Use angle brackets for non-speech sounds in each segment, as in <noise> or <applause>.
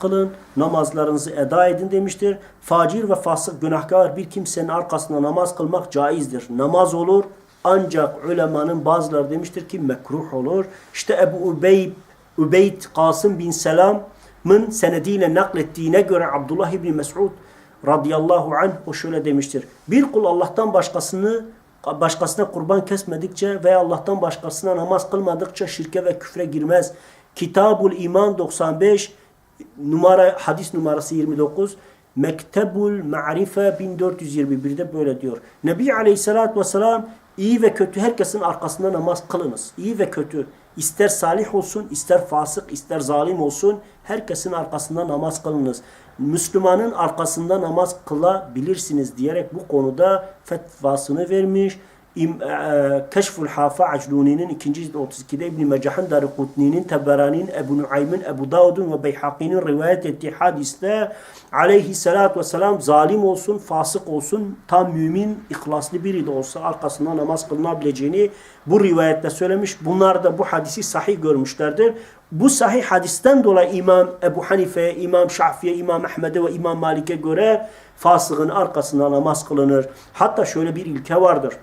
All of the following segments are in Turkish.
kılın, namazlarınızı eda edin demiştir. Facir ve fasık günahkar bir kimsenin arkasında namaz kılmak caizdir. Namaz olur ancak ulemanın bazıları demiştir ki mekruh olur. İşte Ebu Ubeyb, Ubeyd Kasım bin Selam'ın senediyle naklettiğine göre Abdullah İbni Mes'ud radıyallahu anh o şöyle demiştir. Bir kul Allah'tan başkasını başkasına kurban kesmedikçe veya Allah'tan başkasına namaz kılmadıkça şirke ve küfre girmez. Kitabul İman 95 numara hadis numarası 29 Mektebul Ma'rife 1421'de böyle diyor. Nebi Aleyhisselatü Vesselam iyi ve kötü herkesin arkasında namaz kılınız. İyi ve kötü ister salih olsun, ister fasık, ister zalim olsun herkesin arkasında namaz kılınız. Müslümanın arkasında namaz kılabilirsiniz diyerek bu konuda fetvasını vermiş. E, Keşful Hafa Acluni'nin 2. cilt 32'de İbn-i Mecah'ın Darikutni'nin, Teberani'nin, Ebu Nuaym'in, Ebu Davud'un ve Beyhaki'nin rivayet ettiği hadiste aleyhissalatü vesselam zalim olsun, fasık olsun, tam mümin, ihlaslı biri de olsa arkasında namaz kılınabileceğini bu rivayette söylemiş. Bunlar da bu hadisi sahih görmüşlerdir. Bu sahih hadisten dolayı İmam Ebu Hanife, İmam Şafiye, İmam Ahmed'e ve İmam Malik'e göre fasığın arkasında namaz kılınır. Hatta şöyle bir ilke vardır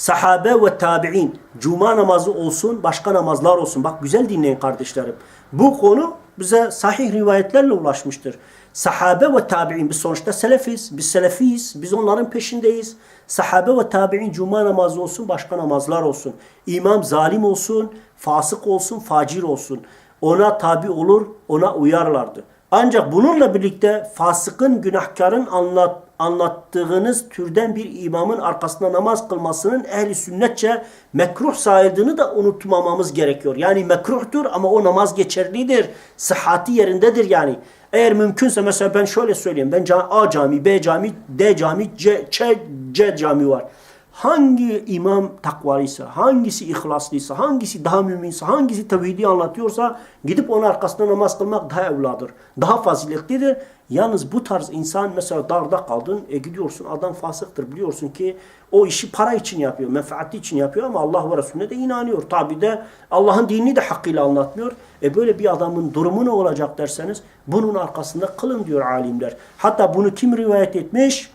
sahabe ve tabi'in cuma namazı olsun, başka namazlar olsun. Bak güzel dinleyin kardeşlerim. Bu konu bize sahih rivayetlerle ulaşmıştır. Sahabe ve tabi'in biz sonuçta selefiz, biz selefiyiz, biz onların peşindeyiz. Sahabe ve tabi'in cuma namazı olsun, başka namazlar olsun. İmam zalim olsun, fasık olsun, facir olsun. Ona tabi olur, ona uyarlardı. Ancak bununla birlikte fasıkın, günahkarın anlat, anlattığınız türden bir imamın arkasında namaz kılmasının ehli sünnetçe mekruh sayıldığını da unutmamamız gerekiyor. Yani mekruhtur ama o namaz geçerlidir. Sıhhati yerindedir yani. Eğer mümkünse mesela ben şöyle söyleyeyim. Ben A cami, B cami, D cami, C, C, C cami var. Hangi imam takvalıysa, hangisi ihlaslıysa, hangisi daha müminse, hangisi tevhidi anlatıyorsa gidip onun arkasında namaz kılmak daha evladır. Daha faziletlidir. Yalnız bu tarz insan mesela darda kaldın, e gidiyorsun adam fasıktır biliyorsun ki o işi para için yapıyor, menfaati için yapıyor ama Allah ve Resulüne de inanıyor. Tabi de Allah'ın dinini de hakkıyla anlatmıyor. E böyle bir adamın durumu ne olacak derseniz bunun arkasında kılın diyor alimler. Hatta bunu kim rivayet etmiş?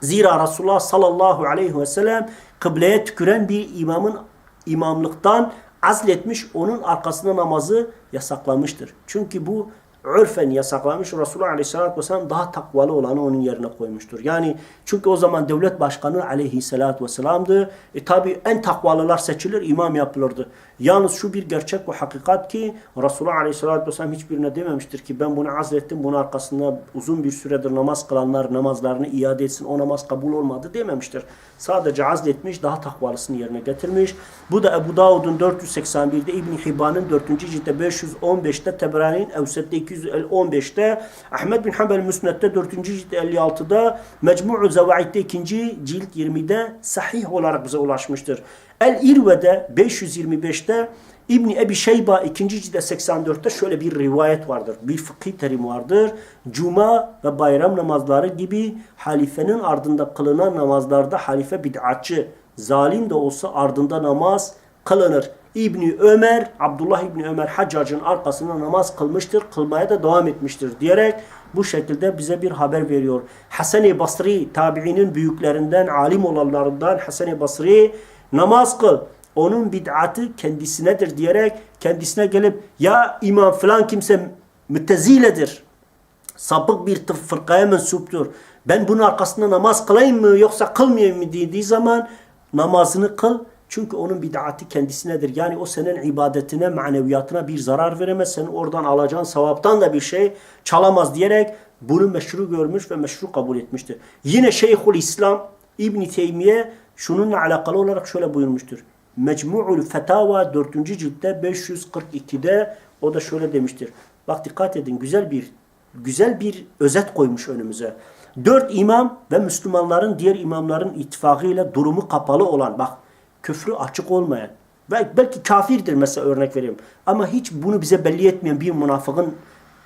Zira Resulullah sallallahu aleyhi ve sellem kıbleye tüküren bir imamın imamlıktan azletmiş, onun arkasında namazı yasaklamıştır. Çünkü bu örfen yasaklamış. Resulullah Aleyhisselatü Vesselam daha takvalı olanı onun yerine koymuştur. Yani çünkü o zaman devlet başkanı Aleyhisselatü Vesselam'dı. E tabi en takvalılar seçilir, imam yapılırdı. Yalnız şu bir gerçek ve hakikat ki Resulullah Aleyhisselatü Vesselam hiçbirine dememiştir ki ben bunu azlettim, bunun arkasında uzun bir süredir namaz kılanlar namazlarını iade etsin, o namaz kabul olmadı dememiştir. Sadece azletmiş, daha takvalısını yerine getirmiş. Bu da Ebu Davud'un 481'de, İbn Hibban'ın 4. ciltte 515'te, Tebrani'nin Evset'te 215'te, Ahmed bin Hanbel Müsned'de 4. cilt 56'da, Mecmu'u Zevaid'de 2. cilt 20'de sahih olarak bize ulaşmıştır. El-İrve'de 525'te İbni Ebi Şeyba 2. cilde 84'te şöyle bir rivayet vardır. Bir fıkhi terim vardır. Cuma ve bayram namazları gibi halifenin ardında kılınan namazlarda halife bid'atçı, zalim de olsa ardında namaz kılınır. İbni Ömer, Abdullah İbni Ömer Haccac'ın arkasında namaz kılmıştır, kılmaya da devam etmiştir diyerek bu şekilde bize bir haber veriyor. Hasan-ı Basri, tabiinin büyüklerinden, alim olanlarından Hasan-ı Basri namaz kıl. Onun bid'atı kendisinedir diyerek kendisine gelip ya imam falan kimse müteziledir. Sapık bir fırkaya mensuptur. Ben bunun arkasında namaz kılayım mı yoksa kılmayayım mı dediği zaman namazını kıl. Çünkü onun bid'ati kendisinedir. Yani o senin ibadetine, maneviyatına bir zarar veremez. Senin oradan alacağın sevaptan da bir şey çalamaz diyerek bunu meşru görmüş ve meşru kabul etmiştir. Yine Şeyhül İslam İbn Teymiye şununla alakalı olarak şöyle buyurmuştur. Mecmu'ul Fetava 4. ciltte 542'de o da şöyle demiştir. Bak dikkat edin güzel bir güzel bir özet koymuş önümüze. Dört imam ve Müslümanların diğer imamların ittifakıyla durumu kapalı olan bak küfrü açık olmayan belki, kafirdir mesela örnek vereyim ama hiç bunu bize belli etmeyen bir münafıkın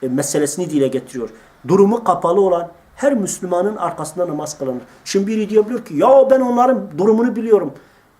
e, meselesini dile getiriyor. Durumu kapalı olan her Müslümanın arkasında namaz kılınır. Şimdi biri diyebilir ki ya ben onların durumunu biliyorum.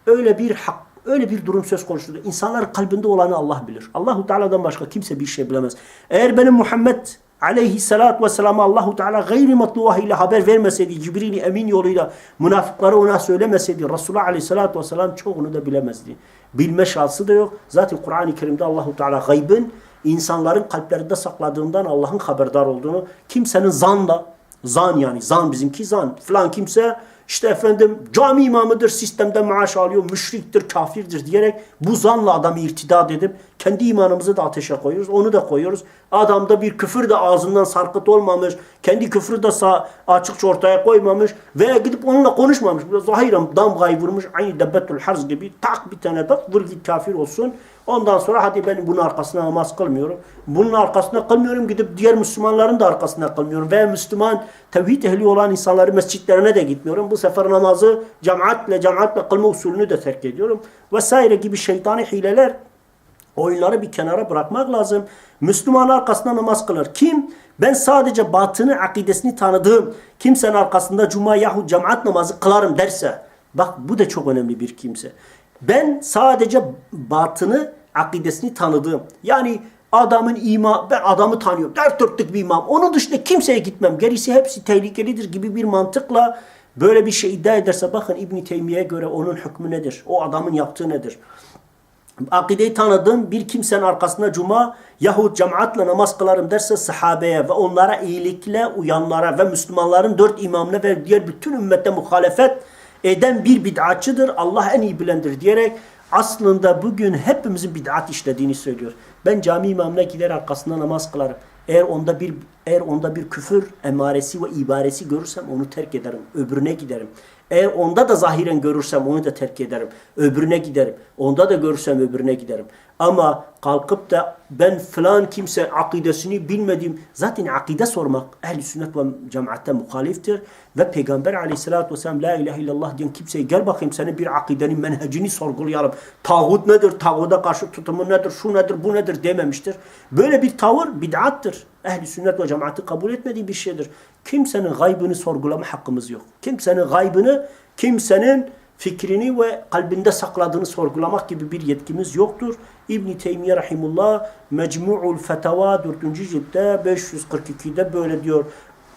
Öyle bir hak Öyle bir durum söz konusudur. İnsanların kalbinde olanı Allah bilir. Allahu Teala'dan başka kimse bir şey bilemez. Eğer benim Muhammed aleyhissalatü vesselam'a Allahu Teala gayri matluvahi ile haber vermeseydi, Cibril-i Emin yoluyla münafıkları ona söylemeseydi, Resulullah aleyhissalatü vesselam çoğunu da bilemezdi. Bilme şansı da yok. Zaten Kur'an-ı Kerim'de Allahu Teala gaybın insanların kalplerinde sakladığından Allah'ın haberdar olduğunu, kimsenin zanla, zan yani zan bizimki zan, falan kimse işte efendim cami imamıdır, sistemde maaş alıyor, müşriktir, kafirdir diyerek bu zanla adamı irtidat edip kendi imanımızı da ateşe koyuyoruz. Onu da koyuyoruz. Adamda bir küfür de ağzından sarkıt olmamış, kendi küfrü de sağ, açıkça ortaya koymamış veya gidip onunla konuşmamış. Zahiren damgayı vurmuş, aynı debbetül harz gibi tak bir tane de vur git kafir olsun. Ondan sonra hadi ben bunun arkasına namaz kılmıyorum. Bunun arkasına kılmıyorum gidip diğer Müslümanların da arkasına kılmıyorum. Veya Müslüman tevhid ehli olan insanların mescitlerine de gitmiyorum. Bu sefer namazı cemaatle cemaatle kılma usulünü de terk ediyorum. Vesaire gibi şeytani hileler oyunları bir kenara bırakmak lazım. Müslüman arkasında namaz kılar. Kim? Ben sadece batını, akidesini tanıdığım kimsenin arkasında cuma yahut cemaat namazı kılarım derse. Bak bu da çok önemli bir kimse. Ben sadece batını, akidesini tanıdığım. Yani adamın ima, ben adamı tanıyorum. Dert dörtlük bir imam. Onun dışında kimseye gitmem. Gerisi hepsi tehlikelidir gibi bir mantıkla böyle bir şey iddia ederse bakın İbn Teymiye'ye göre onun hükmü nedir? O adamın yaptığı nedir? akideyi tanıdığım bir kimsenin arkasında cuma yahut cemaatle namaz kılarım derse sahabeye ve onlara iyilikle uyanlara ve Müslümanların dört imamına ve diğer bütün ümmette muhalefet eden bir bid'atçıdır. Allah en iyi bilendir diyerek aslında bugün hepimizin bid'at işlediğini söylüyor. Ben cami imamına gider arkasında namaz kılarım. Eğer onda bir eğer onda bir küfür emaresi ve ibaresi görürsem onu terk ederim. Öbürüne giderim. Eğer onda da zahiren görürsem onu da terk ederim. Öbürüne giderim. Onda da görürsem öbürüne giderim. Ama kalkıp da ben falan kimse akidesini bilmediğim zaten akide sormak ehli sünnet ve cemaatte muhaliftir ve Peygamber aleyhissalatü vesselam la ilahe illallah diyen kimseye gel bakayım senin bir akidenin menhecini sorgulayalım. Tağut nedir? Tağuda karşı tutumu nedir? Şu nedir? Bu nedir? dememiştir. Böyle bir tavır bid'attır. Ehli sünnet ve cemaati kabul etmediği bir şeydir. Kimsenin gaybını sorgulama hakkımız yok. Kimsenin gaybını, kimsenin fikrini ve kalbinde sakladığını sorgulamak gibi bir yetkimiz yoktur. İbn Teymiye rahimullah Mecmu'ul Fetava 4. ciltte 542'de böyle diyor.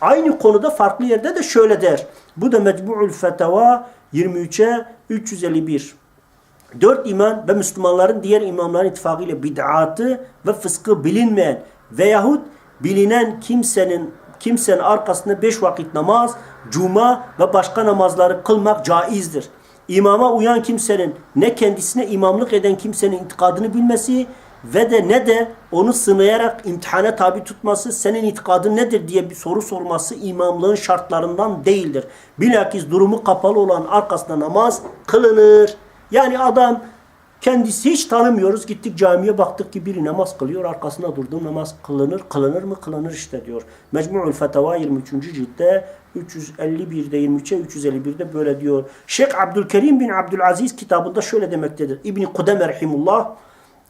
Aynı konuda farklı yerde de şöyle der. Bu da Mecmu'ul Fetava 23'e 351. Dört iman ve Müslümanların diğer imamların ittifakıyla bid'atı ve fıskı bilinmeyen veyahut bilinen kimsenin kimsenin arkasında beş vakit namaz, cuma ve başka namazları kılmak caizdir. İmama uyan kimsenin ne kendisine imamlık eden kimsenin itikadını bilmesi ve de ne de onu sınayarak imtihana tabi tutması, senin itikadın nedir diye bir soru sorması imamlığın şartlarından değildir. Bilakis durumu kapalı olan arkasında namaz kılınır. Yani adam kendisi hiç tanımıyoruz. Gittik camiye baktık ki biri namaz kılıyor. Arkasında durduğum namaz kılınır. Kılınır mı? Kılınır işte diyor. Mecmu'ul Fetava 23. ciltte 351'de 23'e 351'de böyle diyor. Şeyh Abdülkerim bin Abdülaziz kitabında şöyle demektedir. İbni Kudeme Rahimullah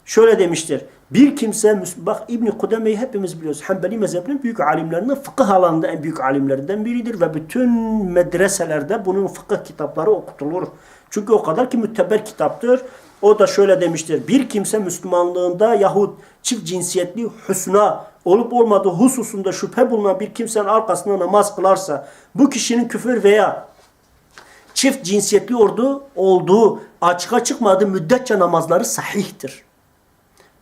şöyle demiştir. Bir kimse, bak İbni Kudeme'yi hepimiz biliyoruz. Hanbeli mezhebinin büyük alimlerinden, fıkıh alanında en büyük alimlerinden biridir ve bütün medreselerde bunun fıkıh kitapları okutulur. Çünkü o kadar ki mütteber kitaptır. O da şöyle demiştir. Bir kimse Müslümanlığında yahut çift cinsiyetli husna olup olmadığı hususunda şüphe bulunan bir kimsenin arkasında namaz kılarsa bu kişinin küfür veya çift cinsiyetli olduğu, olduğu açığa çıkmadığı müddetçe namazları sahihtir.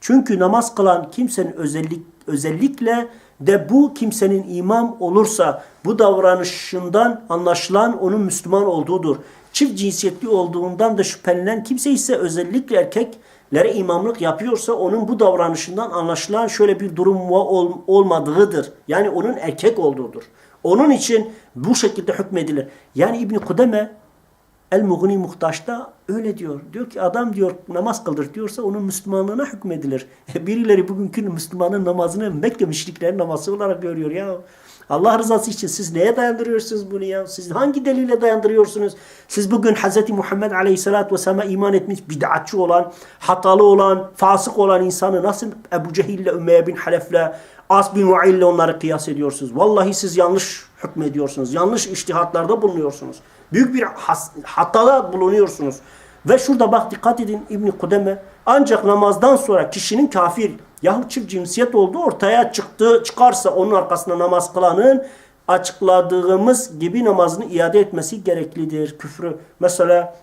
Çünkü namaz kılan kimsenin özellik, özellikle de bu kimsenin imam olursa bu davranışından anlaşılan onun Müslüman olduğudur. Çift cinsiyetli olduğundan da şüphelenen kimse ise özellikle erkeklere imamlık yapıyorsa onun bu davranışından anlaşılan şöyle bir durum ol, olmadığıdır. Yani onun erkek olduğudur. Onun için bu şekilde hükmedilir. Yani İbn Kudeme El-Mughni Muhtaç'ta öyle diyor. Diyor ki adam diyor namaz kıldır diyorsa onun Müslümanlığına hükmedilir. <laughs> Birileri bugünkü Müslümanın namazını Mekke müşriklerin namazı olarak görüyor ya. Allah rızası için siz neye dayandırıyorsunuz bunu ya? Siz hangi delile dayandırıyorsunuz? Siz bugün Hz. Muhammed Aleyhisselatü Vesselam'a iman etmiş, bid'atçı olan, hatalı olan, fasık olan insanı nasıl Ebu Cehil ile Ümmeye bin Halef'le, As bin Va'il ile onları kıyas ediyorsunuz? Vallahi siz yanlış hükmediyorsunuz. Yanlış iştihatlarda bulunuyorsunuz. Büyük bir hatada bulunuyorsunuz. Ve şurada bak dikkat edin İbn Kudeme ancak namazdan sonra kişinin kafir yahut çift cinsiyet olduğu ortaya çıktı çıkarsa onun arkasında namaz kılanın açıkladığımız gibi namazını iade etmesi gereklidir. Küfrü mesela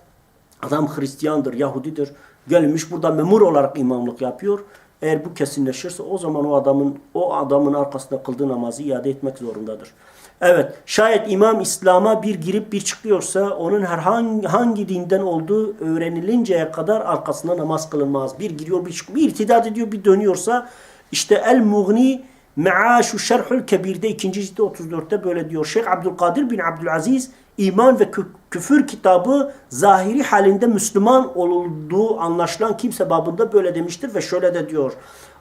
adam Hristiyandır, Yahudidir. Gelmiş burada memur olarak imamlık yapıyor. Eğer bu kesinleşirse o zaman o adamın o adamın arkasında kıldığı namazı iade etmek zorundadır. Evet, şayet imam İslam'a bir girip bir çıkıyorsa onun herhangi hangi dinden olduğu öğrenilinceye kadar arkasında namaz kılınmaz. Bir giriyor bir çıkıyor, bir irtidat ediyor bir dönüyorsa işte El Mughni Me'aşu Şerhül Kebir'de ikinci cilde 34'te böyle diyor. Şeyh Abdülkadir bin Abdülaziz iman ve kü- küfür kitabı zahiri halinde Müslüman olduğu anlaşılan kimse babında böyle demiştir ve şöyle de diyor.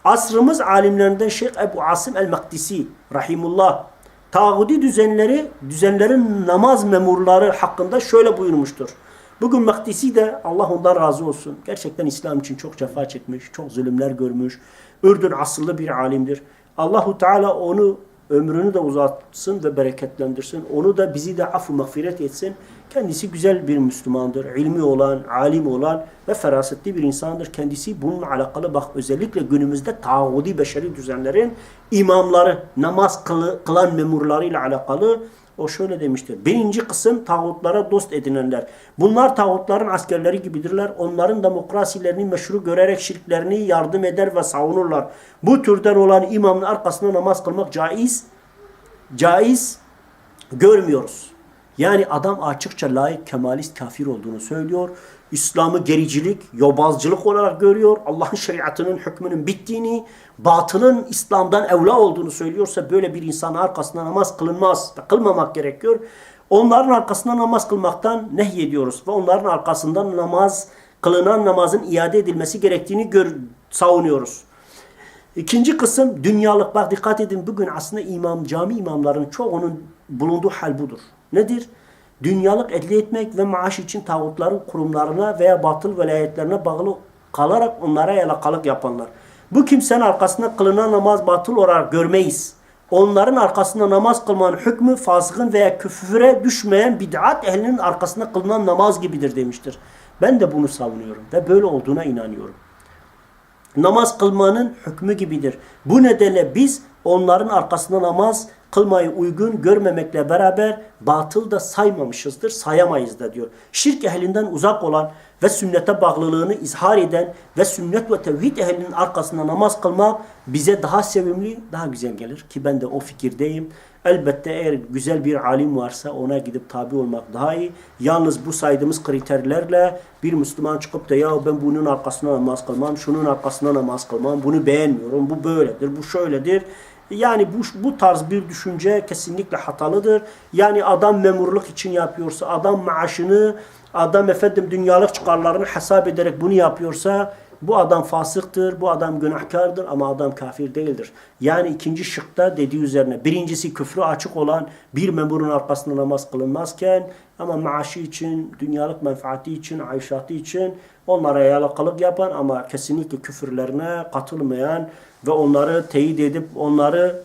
Asrımız alimlerinden Şeyh Ebu Asim el-Maktisi rahimullah tağudi düzenleri, düzenlerin namaz memurları hakkında şöyle buyurmuştur. Bugün Maktisi de Allah ondan razı olsun. Gerçekten İslam için çok cefa çekmiş, çok zulümler görmüş. Ürdün asıllı bir alimdir. Allahu Teala onu ömrünü de uzatsın ve bereketlendirsin. Onu da bizi de affu mağfiret etsin. Kendisi güzel bir Müslümandır. İlmi olan, alim olan ve ferasetli bir insandır. Kendisi bununla alakalı bak özellikle günümüzde tağudi beşeri düzenlerin imamları, namaz kılı, kılan memurlarıyla alakalı o şöyle demiştir. Birinci kısım tağutlara dost edinenler. Bunlar tağutların askerleri gibidirler. Onların demokrasilerini meşru görerek şirklerini yardım eder ve savunurlar. Bu türden olan imamın arkasında namaz kılmak caiz. Caiz görmüyoruz. Yani adam açıkça layık, kemalist, kafir olduğunu söylüyor. İslam'ı gericilik, yobazcılık olarak görüyor. Allah'ın şeriatının hükmünün bittiğini, batılın İslam'dan evla olduğunu söylüyorsa böyle bir insanın arkasında namaz kılınmaz. Kılmamak gerekiyor. Onların arkasında namaz kılmaktan nehyediyoruz. Ve onların arkasından namaz, kılınan namazın iade edilmesi gerektiğini gör, savunuyoruz. İkinci kısım dünyalık. Bak dikkat edin bugün aslında imam, cami imamların çoğunun bulunduğu hal budur. Nedir? Dünyalık elde etmek ve maaş için tağutların kurumlarına veya batıl velayetlerine bağlı kalarak onlara yalakalık yapanlar. Bu kimsenin arkasında kılınan namaz batıl olarak görmeyiz. Onların arkasında namaz kılmanın hükmü fasıkın veya küfüre düşmeyen bid'at ehlinin arkasında kılınan namaz gibidir demiştir. Ben de bunu savunuyorum ve böyle olduğuna inanıyorum namaz kılmanın hükmü gibidir. Bu nedenle biz onların arkasında namaz kılmayı uygun görmemekle beraber batıl da saymamışızdır, sayamayız da diyor. Şirk ehlinden uzak olan ve sünnete bağlılığını izhar eden ve sünnet ve tevhid ehlinin arkasında namaz kılmak bize daha sevimli, daha güzel gelir. Ki ben de o fikirdeyim. Elbette eğer güzel bir alim varsa ona gidip tabi olmak daha iyi. Yalnız bu saydığımız kriterlerle bir Müslüman çıkıp da ya ben bunun arkasına namaz kılmam, şunun arkasına namaz kılmam, bunu beğenmiyorum, bu böyledir, bu şöyledir. Yani bu, bu tarz bir düşünce kesinlikle hatalıdır. Yani adam memurluk için yapıyorsa, adam maaşını, adam efendim dünyalık çıkarlarını hesap ederek bunu yapıyorsa bu adam fasıktır, bu adam günahkardır ama adam kafir değildir. Yani ikinci şıkta dediği üzerine birincisi küfrü açık olan bir memurun arkasında namaz kılınmazken ama maaşı için, dünyalık menfaati için, ayşatı için onlara yalakalık yapan ama kesinlikle küfürlerine katılmayan ve onları teyit edip onları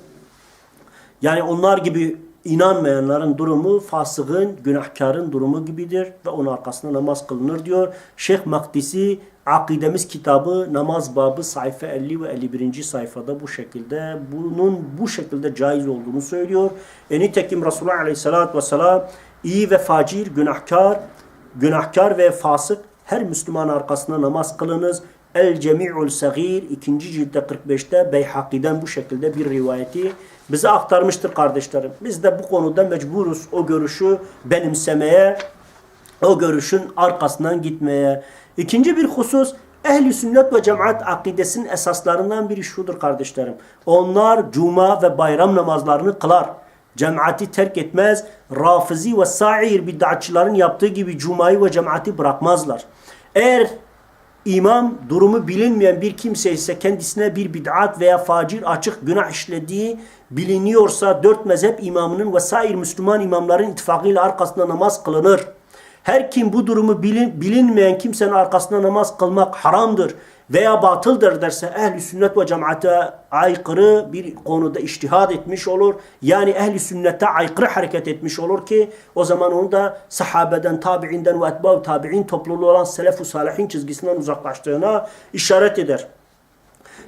yani onlar gibi inanmayanların durumu fasığın, günahkarın durumu gibidir ve onun arkasında namaz kılınır diyor. Şeyh Makdisi Akidemiz kitabı namaz babı sayfa 50 ve 51. sayfada bu şekilde bunun bu şekilde caiz olduğunu söylüyor. E nitekim Resulullah Aleyhisselatü Vesselam iyi ve facir, günahkar, günahkar ve fasık her Müslüman arkasında namaz kılınız. El Cemi'ul Sagir 2. cilde 45'te Beyhaki'den bu şekilde bir rivayeti bize aktarmıştır kardeşlerim. Biz de bu konuda mecburuz o görüşü benimsemeye, o görüşün arkasından gitmeye. İkinci bir husus ehli sünnet ve cemaat akidesinin esaslarından biri şudur kardeşlerim. Onlar cuma ve bayram namazlarını kılar. Cemaati terk etmez. Rafizi ve sair bid'atçıların yaptığı gibi cumayı ve cemaati bırakmazlar. Eğer imam durumu bilinmeyen bir kimse ise kendisine bir bid'at veya facir açık günah işlediği biliniyorsa dört mezhep imamının ve sair Müslüman imamların ittifakıyla arkasında namaz kılınır. Her kim bu durumu bilin, bilinmeyen kimsenin arkasında namaz kılmak haramdır. Veya batıldır derse ehli sünnet ve cemaate aykırı bir konuda iştihad etmiş olur. Yani ehli sünnete aykırı hareket etmiş olur ki o zaman onu da sahabeden, tabiinden ve etba'u tabi'in topluluğu olan selef-u salihin çizgisinden uzaklaştığına işaret eder.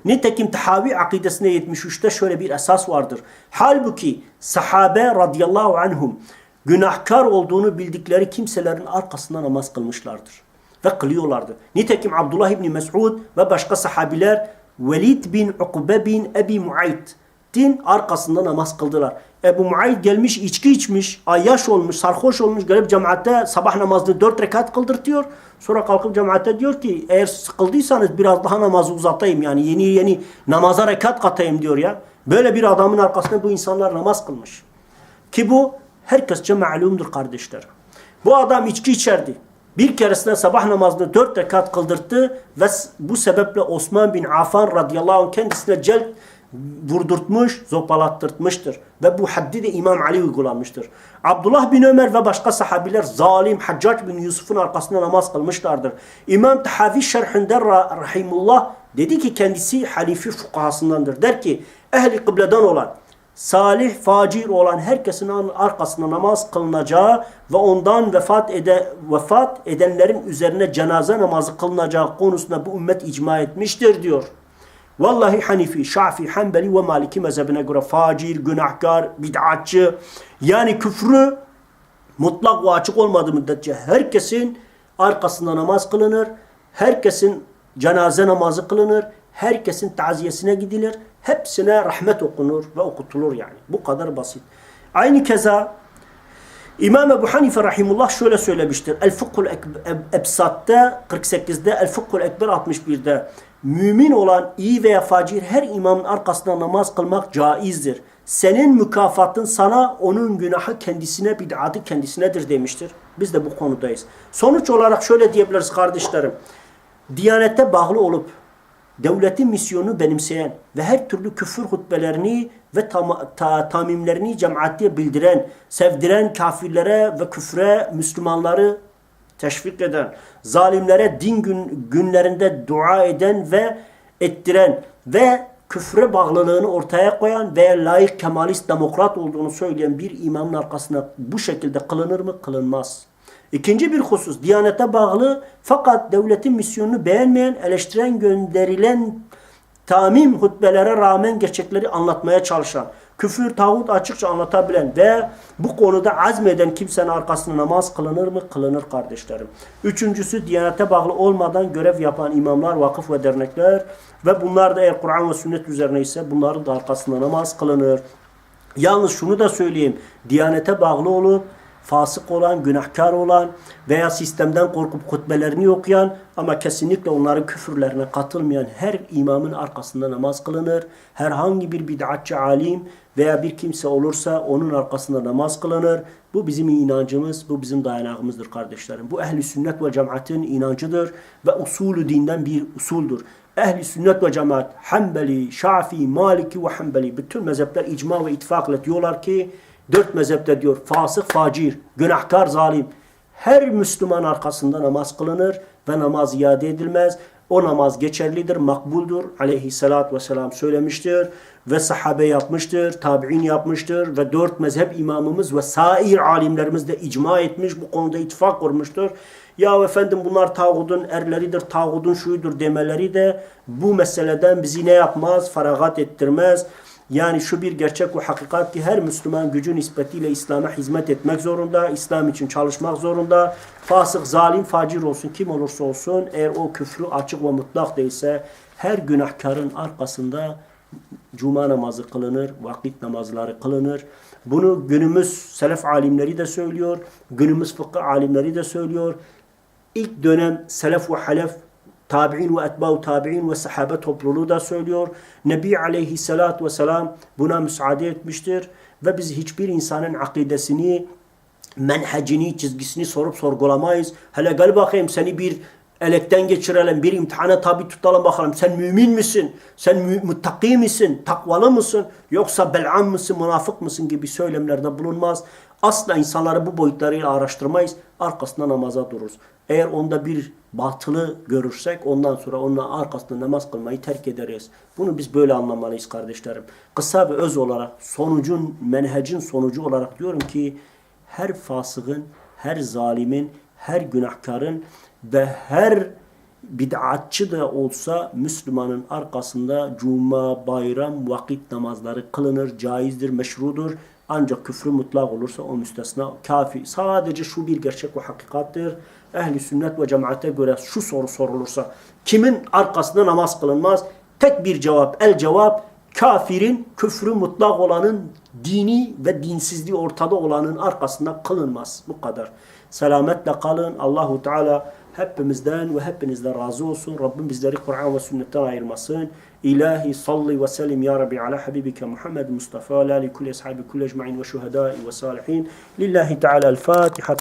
Nitekim Tahavi akidesine 73'te şöyle bir esas vardır. Halbuki sahabe radıyallahu anhum günahkar olduğunu bildikleri kimselerin arkasında namaz kılmışlardır. Ve kılıyorlardı. Nitekim Abdullah İbni Mes'ud ve başka sahabiler Velid bin Ukbe bin Ebi Muayt din arkasında namaz kıldılar. Ebu Muayt gelmiş içki içmiş, ayyaş olmuş, sarhoş olmuş, gelip cemaatte sabah namazını dört rekat kıldırtıyor. Sonra kalkıp cemaate diyor ki eğer sıkıldıysanız biraz daha namazı uzatayım yani yeni yeni namaza rekat katayım diyor ya. Böyle bir adamın arkasında bu insanlar namaz kılmış. Ki bu herkesçe malumdur kardeşler. Bu adam içki içerdi. Bir keresinde sabah namazını dört rekat kıldırttı ve bu sebeple Osman bin Affan radıyallahu anh kendisine celp vurdurtmuş, zopalattırtmıştır. Ve bu haddi de İmam Ali uygulanmıştır. Abdullah bin Ömer ve başka sahabiler zalim Haccac bin Yusuf'un arkasında namaz kılmışlardır. İmam Tahavi şerhinde rahimullah dedi ki kendisi halifi fukahasındandır. Der ki ehli kıbleden olan salih, facir olan herkesin arkasında namaz kılınacağı ve ondan vefat, ede, vefat edenlerin üzerine cenaze namazı kılınacağı konusunda bu ümmet icma etmiştir diyor. Vallahi Hanifi, Şafi, Hanbeli ve Maliki mezhebine göre facir, günahkar, bid'atçı yani küfrü mutlak ve açık olmadığı müddetçe herkesin arkasında namaz kılınır. Herkesin cenaze namazı kılınır. Herkesin taziyesine gidilir. Hepsine rahmet okunur ve okutulur yani. Bu kadar basit. Aynı keza İmam Ebu Hanife Rahimullah şöyle söylemiştir. El Fıkhul Ebsat'ta 48'de El Fıkhul Ekber 61'de mümin olan iyi veya facir her imamın arkasında namaz kılmak caizdir. Senin mükafatın sana onun günahı kendisine bid'atı kendisinedir demiştir. Biz de bu konudayız. Sonuç olarak şöyle diyebiliriz kardeşlerim. Diyanete bağlı olup devletin misyonunu benimseyen ve her türlü küfür hutbelerini ve tam, ta, tamimlerini cemaatliye bildiren, sevdiren kafirlere ve küfre Müslümanları teşvik eden, zalimlere din gün, günlerinde dua eden ve ettiren ve küfre bağlılığını ortaya koyan ve layık kemalist demokrat olduğunu söyleyen bir imamın arkasına bu şekilde kılınır mı? Kılınmaz. İkinci bir husus, diyanete bağlı fakat devletin misyonunu beğenmeyen, eleştiren, gönderilen tamim hutbelere rağmen gerçekleri anlatmaya çalışan, küfür, tağut açıkça anlatabilen ve bu konuda azmeden kimsenin arkasında namaz kılınır mı? Kılınır kardeşlerim. Üçüncüsü, diyanete bağlı olmadan görev yapan imamlar, vakıf ve dernekler ve bunlar da eğer Kur'an ve sünnet üzerine ise bunların da arkasında namaz kılınır. Yalnız şunu da söyleyeyim, diyanete bağlı olup, fasık olan, günahkar olan veya sistemden korkup hutbelerini okuyan ama kesinlikle onların küfürlerine katılmayan her imamın arkasında namaz kılınır. Herhangi bir bid'atçı alim veya bir kimse olursa onun arkasında namaz kılınır. Bu bizim inancımız, bu bizim dayanağımızdır kardeşlerim. Bu ehli sünnet ve cemaatin inancıdır ve usulü dinden bir usuldur. Ehli sünnet ve cemaat Hanbeli, Şafii, Maliki ve Hanbeli bütün mezhepler icma ve ittifakla diyorlar ki Dört mezhepte diyor fasık, facir, günahkar, zalim. Her Müslüman arkasında namaz kılınır ve namaz iade edilmez. O namaz geçerlidir, makbuldur. Aleyhissalatü vesselam söylemiştir ve sahabe yapmıştır, tabi'in yapmıştır ve dört mezhep imamımız ve sair alimlerimiz de icma etmiş, bu konuda ittifak kurmuştur. Ya efendim bunlar tağudun erleridir, tağudun şuydur demeleri de bu meseleden bizi ne yapmaz? Feragat ettirmez. Yani şu bir gerçek ve hakikat ki her Müslüman gücü nispetiyle İslam'a hizmet etmek zorunda, İslam için çalışmak zorunda. Fasık, zalim, facir olsun, kim olursa olsun eğer o küfrü açık ve mutlak değilse her günahkarın arkasında cuma namazı kılınır, vakit namazları kılınır. Bunu günümüz selef alimleri de söylüyor, günümüz fıkıh alimleri de söylüyor. İlk dönem selef ve halef tabi'in ve etba'u tabi'in ve sahabe topluluğu da söylüyor. Nebi aleyhissalatü vesselam buna müsaade etmiştir. Ve biz hiçbir insanın akidesini, menhecini, çizgisini sorup sorgulamayız. Hele gel bakayım seni bir elekten geçirelim, bir imtihana tabi tutalım bakalım. Sen mümin misin? Sen mü- muttaki misin? Takvalı mısın? Yoksa bel'am mısın? Münafık mısın? gibi söylemlerde bulunmaz. Asla insanları bu boyutlarıyla araştırmayız. Arkasında namaza dururuz. Eğer onda bir batılı görürsek ondan sonra onun arkasında namaz kılmayı terk ederiz. Bunu biz böyle anlamalıyız kardeşlerim. Kısa ve öz olarak sonucun, menhecin sonucu olarak diyorum ki her fasığın, her zalimin, her günahkarın ve her bid'atçı da olsa Müslümanın arkasında cuma, bayram, vakit namazları kılınır, caizdir, meşrudur. Ancak küfrü mutlak olursa o müstesna kafi. Sadece şu bir gerçek ve hakikattir. Ehli sünnet ve cemaate göre şu soru sorulursa kimin arkasında namaz kılınmaz? Tek bir cevap. El cevap kafirin, küfrü mutlak olanın, dini ve dinsizliği ortada olanın arkasında kılınmaz. Bu kadar. Selametle kalın. Allahu Teala hepimizden ve hepinizden razı olsun. Rabbim bizleri Kur'an ve sünnetten ayırmasın. İlahi salli ve selim ya Rabbi ala habibike Muhammed Mustafa la li kulli ashabi kulli ecma'in ve şuhadai ve salihin. Lillahi Teala el-Fatiha.